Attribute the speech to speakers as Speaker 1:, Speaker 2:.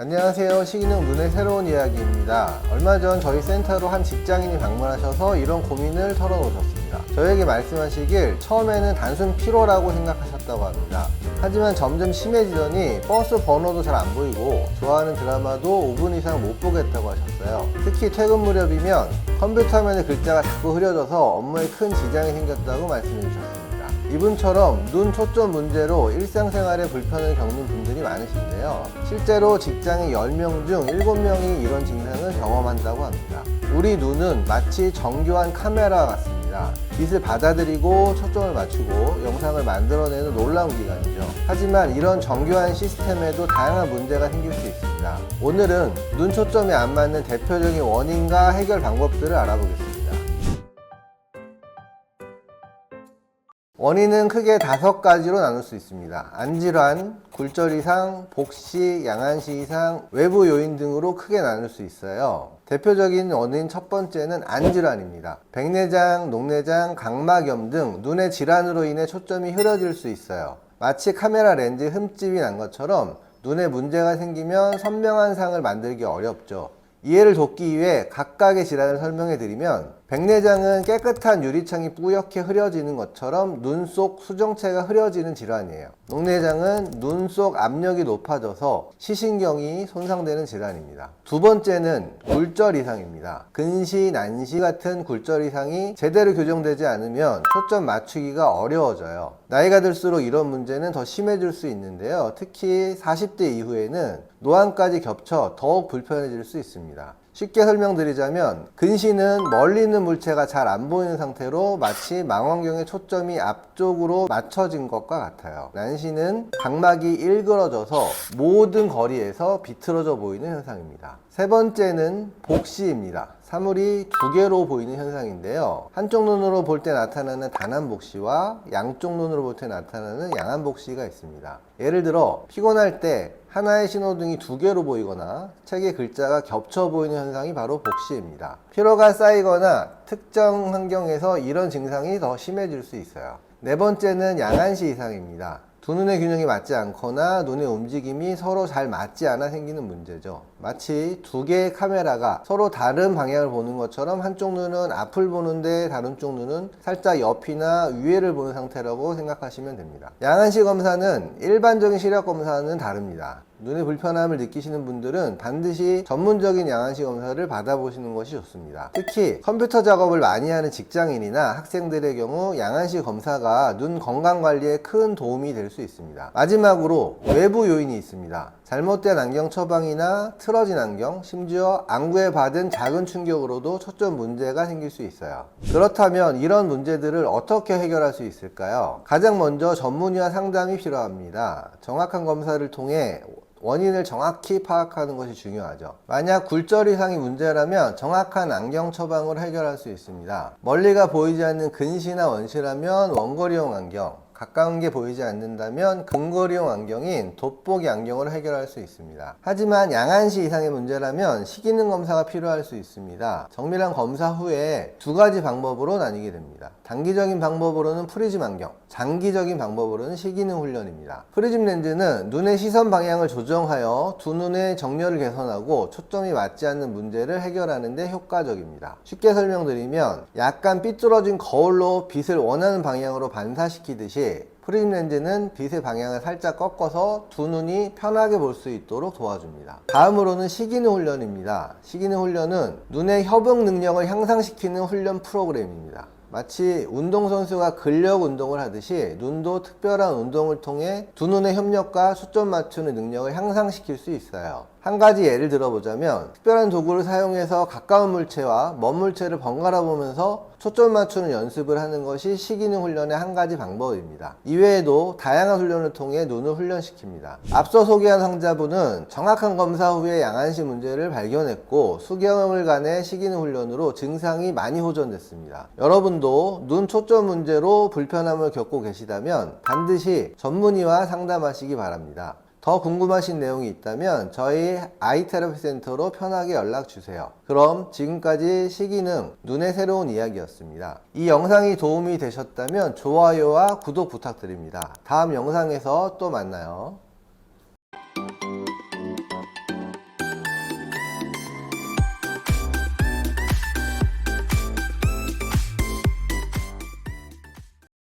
Speaker 1: 안녕하세요. 시기능 눈의 새로운 이야기입니다. 얼마 전 저희 센터로 한 직장인이 방문하셔서 이런 고민을 털어놓으셨습니다. 저에게 말씀하시길 처음에는 단순 피로라고 생각하셨다고 합니다. 하지만 점점 심해지더니 버스 번호도 잘 안 보이고 좋아하는 드라마도 5분 이상 못 보겠다고 하셨어요. 특히 퇴근 무렵이면 컴퓨터 화면에 글자가 자꾸 흐려져서 업무에 큰 지장이 생겼다고 말씀해 주셨습니다. 이분처럼 눈 초점 문제로 일상생활에 불편을 겪는 분들이 많으신데요. 실제로 직장인 10명 중 7명이 이런 증상을 경험한다고 합니다. 우리 눈은 마치 정교한 카메라 같습니다. 빛을 받아들이고 초점을 맞추고 영상을 만들어내는 놀라운 기관이죠. 하지만 이런 정교한 시스템에도 다양한 문제가 생길 수 있습니다. 오늘은 눈 초점이 안 맞는 대표적인 원인과 해결 방법들을 알아보겠습니다. 원인은 크게 다섯 가지로 나눌 수 있습니다. 안질환, 굴절 이상, 복시, 양한시 이상, 외부 요인 등으로 크게 나눌 수 있어요. 대표적인 원인 첫 번째는 안질환입니다. 백내장, 녹내장, 각막염 등 눈의 질환으로 인해 초점이 흐려질 수 있어요. 마치 카메라 렌즈에 흠집이 난 것처럼 눈에 문제가 생기면 선명한 상을 만들기 어렵죠. 이해를 돕기 위해 각각의 질환을 설명해 드리면 백내장은 깨끗한 유리창이 뿌옇게 흐려지는 것처럼 눈 속 수정체가 흐려지는 질환이에요. 녹내장은 눈 속 압력이 높아져서 시신경이 손상되는 질환입니다. 두 번째는 굴절 이상입니다. 근시, 난시 같은 굴절 이상이 제대로 교정되지 않으면 초점 맞추기가 어려워져요. 나이가 들수록 이런 문제는 더 심해질 수 있는데요. 특히 40대 이후에는 노안까지 겹쳐 더욱 불편해질 수 있습니다. 쉽게 설명드리자면 근시는 멀리 있는 물체가 잘 안 보이는 상태로 마치 망원경의 초점이 앞쪽으로 맞춰진 것과 같아요. 난시는 각막이 일그러져서 모든 거리에서 비틀어져 보이는 현상입니다. 세 번째는 복시입니다. 사물이 두 개로 보이는 현상인데요. 한쪽 눈으로 볼 때 나타나는 단한 복시와 양쪽 눈으로 볼 때 나타나는 양한 복시가 있습니다. 예를 들어 피곤할 때 하나의 신호등이 두 개로 보이거나 책의 글자가 겹쳐 보이는 현상이 바로 복시입니다. 피로가 쌓이거나 특정 환경에서 이런 증상이 더 심해질 수 있어요. 네 번째는 양한시 이상입니다. 두 눈의 균형이 맞지 않거나 눈의 움직임이 서로 잘 맞지 않아 생기는 문제죠. 마치 두 개의 카메라가 서로 다른 방향을 보는 것처럼 한쪽 눈은 앞을 보는데 다른 쪽 눈은 살짝 옆이나 위에를 보는 상태라고 생각하시면 됩니다. 양한시 검사는 일반적인 시력 검사는 다릅니다. 눈의 불편함을 느끼시는 분들은 반드시 전문적인 양한시 검사를 받아보시는 것이 좋습니다. 특히 컴퓨터 작업을 많이 하는 직장인이나 학생들의 경우 양한시 검사가 눈 건강 관리에 큰 도움이 될 수 있습니다. 마지막으로 외부 요인이 있습니다. 잘못된 안경 처방이나 틀어진 안경, 심지어 안구에 받은 작은 충격으로도 초점 문제가 생길 수 있어요. 그렇다면 이런 문제들을 어떻게 해결할 수 있을까요? 가장 먼저 전문의와 상담이 필요합니다. 정확한 검사를 통해 원인을 정확히 파악하는 것이 중요하죠. 만약 굴절 이상이 문제라면 정확한 안경 처방으로 해결할 수 있습니다. 멀리가 보이지 않는 근시나 원시라면 원거리용 안경, 가까운 게 보이지 않는다면 근거리용 안경인 돋보기 안경으로 해결할 수 있습니다. 하지만 양한시 이상의 문제라면 시기능 검사가 필요할 수 있습니다. 정밀한 검사 후에 두 가지 방법으로 나뉘게 됩니다. 단기적인 방법으로는 프리즘 안경, 장기적인 방법으로는 시기능 훈련입니다. 프리즘 렌즈는 눈의 시선 방향을 조정하여 두 눈의 정렬을 개선하고 초점이 맞지 않는 문제를 해결하는 데 효과적입니다. 쉽게 설명드리면 약간 삐뚤어진 거울로 빛을 원하는 방향으로 반사시키듯이 프리즘 렌즈는 빛의 방향을 살짝 꺾어서 두 눈이 편하게 볼 수 있도록 도와줍니다. 다음으로는 시기능 훈련입니다. 시기능 훈련은 눈의 협응 능력을 향상시키는 훈련 프로그램입니다. 마치 운동선수가 근력 운동을 하듯이 눈도 특별한 운동을 통해 두 눈의 협력과 초점 맞추는 능력을 향상시킬 수 있어요. 한 가지 예를 들어보자면 특별한 도구를 사용해서 가까운 물체와 먼 물체를 번갈아 보면서 초점 맞추는 연습을 하는 것이 시기능 훈련의 한 가지 방법입니다. 이외에도 다양한 훈련을 통해 눈을 훈련시킵니다. 앞서 소개한 상자분은 정확한 검사 후에 양한시 문제를 발견했고 수개월간의 시기능 훈련으로 증상이 많이 호전됐습니다. 여러분도 눈 초점 문제로 불편함을 겪고 계시다면 반드시 전문의와 상담하시기 바랍니다. 더 궁금하신 내용이 있다면 저희 아이테라피 센터로 편하게 연락 주세요. 그럼 지금까지 시기능 눈의 새로운 이야기였습니다. 이 영상이 도움이 되셨다면 좋아요와 구독 부탁드립니다. 다음 영상에서 또 만나요.